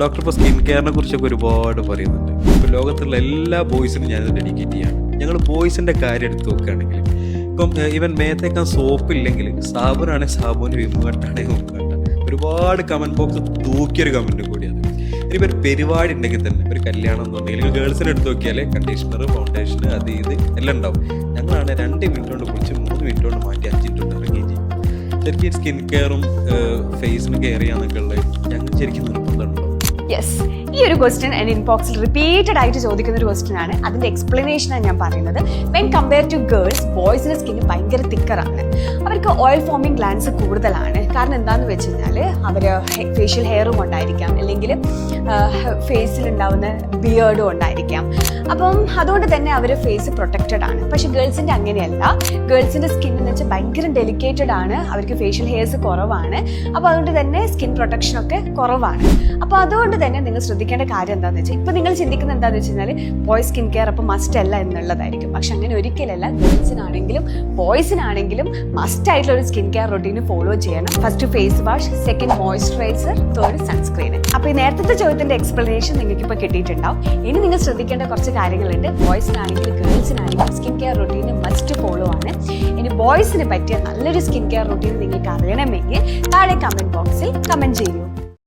Doctor ഇപ്പോൾ skin കെയറിനെ കുറിച്ചൊക്കെ ഒരുപാട് പറയുന്നുണ്ട്. ഇപ്പോൾ ലോകത്തുള്ള എല്ലാ ബോയ്സിനും ഞാനിത് ഡെഡിക്കേറ്റ് ചെയ്യാണ്. ഞങ്ങൾ ബോയ്സിന്റെ കാര്യം എടുത്ത് നോക്കുകയാണെങ്കിൽ ഇപ്പം ഇവൻ മേത്തേക്കാൻ സോപ്പ് ഇല്ലെങ്കിൽ സാബുനാണെങ്കിൽ സാബുവിന്റെ വിമുഖട്ടാണെങ്കിൽ വിമുഖട്ട ഒരുപാട് കമന്റ് ബോക്സ് തൂക്കിയൊരു കമന്റ് കൂടിയാണ് ഇനിയിപ്പോൾ ഒരു പരിപാടി ഉണ്ടെങ്കിൽ തന്നെ ഒരു കല്യാണം എന്നുണ്ടെങ്കിൽ ഗേൾസിനെ എടുത്ത് നോക്കിയാൽ കണ്ടീഷണർ ഫൗണ്ടേഷൻ അത് ഇത് എല്ലാം ഉണ്ടാവും. ഞങ്ങളാണ് രണ്ട് മിനിറ്റ് കൊണ്ട് കുളിച്ച് മൂന്ന് മിനിറ്റ് കൊണ്ട് മാറ്റി അഞ്ച് മിനിറ്റ് ഇറങ്ങുകയും ചെയ്യും. ശരിക്കും സ്കിൻ കെയറും ഫേസിന് കെയർ ചെയ്യാന്നൊക്കെ ഉള്ളത് ഞങ്ങൾ ശരിക്കും നിർബന്ധമുണ്ടോ? യെസ് ഈ ഒരു ക്വസ്റ്റ്യൻ എന്റെ ഇൻബോക്സിൽ റിപ്പീറ്റഡ് ആയിട്ട് ചോദിക്കുന്ന ഒരു ക്വസ്റ്റ്യൻ ആണ്. അതിന്റെ എക്സ്പ്ലനേഷനാണ് ഞാൻ പറയുന്നത്. വെൻ കമ്പയർ ടു ഗേൾസ് ബോയ്സിന്റെ സ്കിന്ന് ഭയങ്കര തിക്കറാണ് അവർക്ക് ഓയിൽ ഫോമിങ് ഗ്ലാൻസ് കൂടുതലാണ്. കാരണം എന്താണെന്ന് വെച്ച് കഴിഞ്ഞാൽ അവർ ഫേഷ്യൽ ഹെയറും ഉണ്ടായിരിക്കാം. അല്ലെങ്കിൽ ഫേസിൽ ഉണ്ടാവുന്ന ബിയേർഡും ഉണ്ടായിരിക്കാം. അപ്പം അതുകൊണ്ട് തന്നെ അവർ ഫേസ് പ്രൊട്ടക്റ്റഡ് ആണ്. പക്ഷേ ഗേൾസിന്റെ അങ്ങനെയല്ല. ഗേൾസിന്റെ സ്കിൻ എന്ന് വെച്ചാൽ ഭയങ്കര ഡെലിക്കേറ്റഡ് ആണ് അവർക്ക് ഫേഷ്യൽ ഹെയർസ് കുറവാണ്. അപ്പോൾ അതുകൊണ്ട് തന്നെ സ്കിൻ പ്രൊട്ടക്ഷൻ ഒക്കെ കുറവാണ്. അപ്പോൾ അതുകൊണ്ട് തന്നെ നിങ്ങൾ ശ്രദ്ധിക്കേണ്ട കാര്യം എന്താണെന്ന് വെച്ചാൽ ഇപ്പോൾ നിങ്ങൾ ചിന്തിക്കുന്നത് എന്താണെന്ന് വെച്ച് കഴിഞ്ഞാൽ ബോയ്സ് സ്കിൻ കെയർ അപ്പോൾ മസ്റ്റ് അല്ല എന്നുള്ളതായിരിക്കും. പക്ഷെ അങ്ങനെ ഒരിക്കലല്ല. ഗേൾസിനാണെങ്കിലും ബോയ്സിനാണെങ്കിലും മസ്റ്റ് ആയിട്ടുള്ള ഒരു സ്കിൻ കെയർ റൊട്ടീന് ഫോളോ ചെയ്യണം. First face wash second moisturiser third sunscreen അപ്പോൾ നേരത്തെ ചോദ്യത്തിന്റെ എക്സ്പ്ലനേഷൻ നിങ്ങൾക്ക് ഇപ്പോൾ കിട്ടിയിട്ടുണ്ടാവും. ഇനി നിങ്ങൾ ശ്രദ്ധിക്കേണ്ട കുറച്ച് കാര്യങ്ങളുണ്ട്. ബോയ്സിനാണെങ്കിലും ഗേൾസിനാണെങ്കിലും skin care routine must follow ആണ്. ഇനി ബോയ്സിന് പറ്റിയ നല്ലൊരു സ്കിൻ കെയർ റൊട്ടീൻ നിങ്ങൾക്ക് അറിയണമെങ്കിൽ താഴെ കമന്റ് ബോക്സിൽ കമന്റ് ചെയ്യൂ.